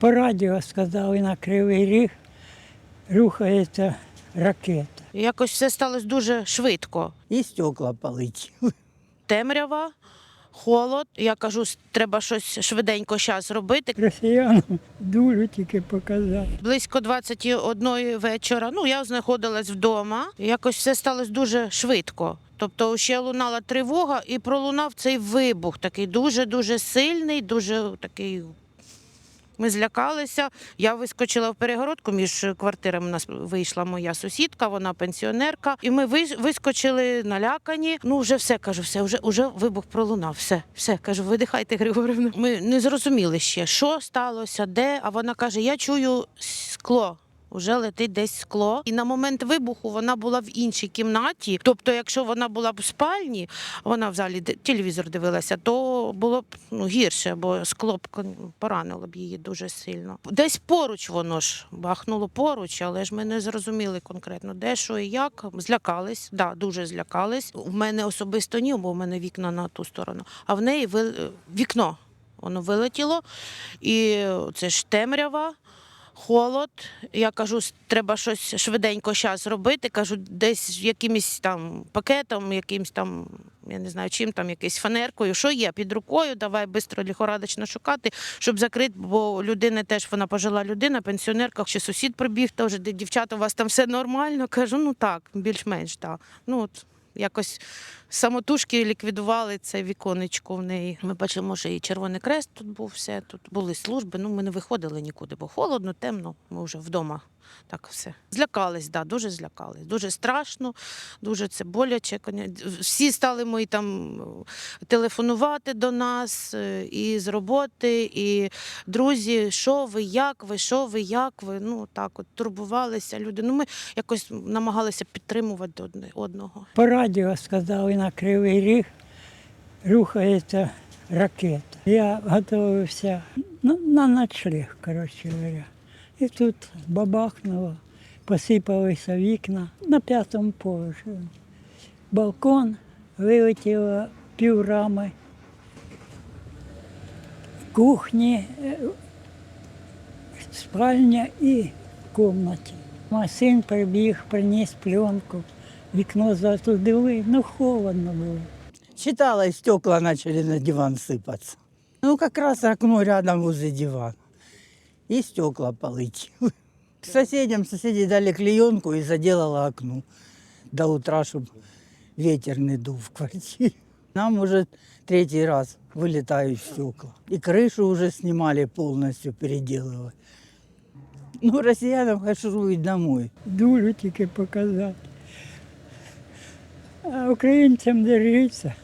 По радіо сказали на Кривий Ріг рухається ракета. Якось все сталося дуже швидко. І стекла полетіли. Темрява, холод. Я кажу, треба щось швиденько зараз робити. Росіянам дулю тільки показати. Близько 21 вечора. Ну, я знаходилась вдома. Якось все сталося дуже швидко. Тобто ще лунала тривога і пролунав цей вибух, такий дуже-дуже сильний, дуже такий. Ми злякалися. Я вискочила в перегородку між квартирами. У нас вийшла моя сусідка, вона пенсіонерка. І ми вис- вискочили налякані. Ну, вже все кажу, все, вже, вже вибух пролунав. Все, все кажу, видихайте, Григорівна. Ми не зрозуміли ще, що сталося, де. А вона каже: Я чую скло. Уже летить десь скло, і на момент вибуху вона була в іншій кімнаті. Тобто, якщо вона була б в спальні, вона в залі телевізор дивилася, то було б ну, гірше, бо скло б поранило б її дуже сильно. Десь поруч воно ж бахнуло поруч, але ж ми не зрозуміли конкретно, де що і як. Злякались, да, дуже злякались. У мене особисто ні, бо в мене вікна на ту сторону, а в неї вікно. Воно вилетіло, і це ж темрява. Холод, я кажу, треба щось швиденько зараз робити. Кажу, десь якимось там пакетом, якимось там, я не знаю, чим там, якоюсь фанеркою. Що є під рукою? Давай швидко ліхорадочно шукати, щоб закрити, бо людина теж вона пожила людина, пенсіонерка, чи сусід прибіг, теж «Ди- дівчата, у вас там все нормально. Кажу, ну так, більш-менш так. Ну от якось самотужки ліквідували це віконечко в неї. Ми бачимо, може, і Червоний Крест тут був все. Тут були служби. Ну, ми не виходили нікуди, бо холодно, темно. Ми вже вдома. Так все. Злякались, да, дуже злякались. Дуже страшно, дуже це боляче. Всі стали мої там е, телефонувати до нас е, і з роботи, і друзі, що ви, як ви, що ви, як ви. Ну так от турбувалися люди. Ну, ми якось намагалися підтримувати одне одного. По радіо сказали на Кривий Ріг рухається ракета. Я готувався на, на ночлег, коротше говоря. І тут бабахнуло, посипалися вікна на п'ятому поверсі. Балкон вилетіло піврами. В кухні, е, спальня і в кімнаті. Мій син прибіг, приніс пленку, вікно затудили, ну холодно було. Читала, и стекла начали на диван сыпаться. Ну, как раз окно рядом возле дивана. И стекла полетели. К соседям соседи дали клеенку и заделала окно до утра, чтобы ветер не дул в квартире. Нам уже третий раз вылетают стекла. И крышу уже снимали полностью, переделывали. Ну, россиянам хашируют домой. Дулю тільки показати. А українцям держіться.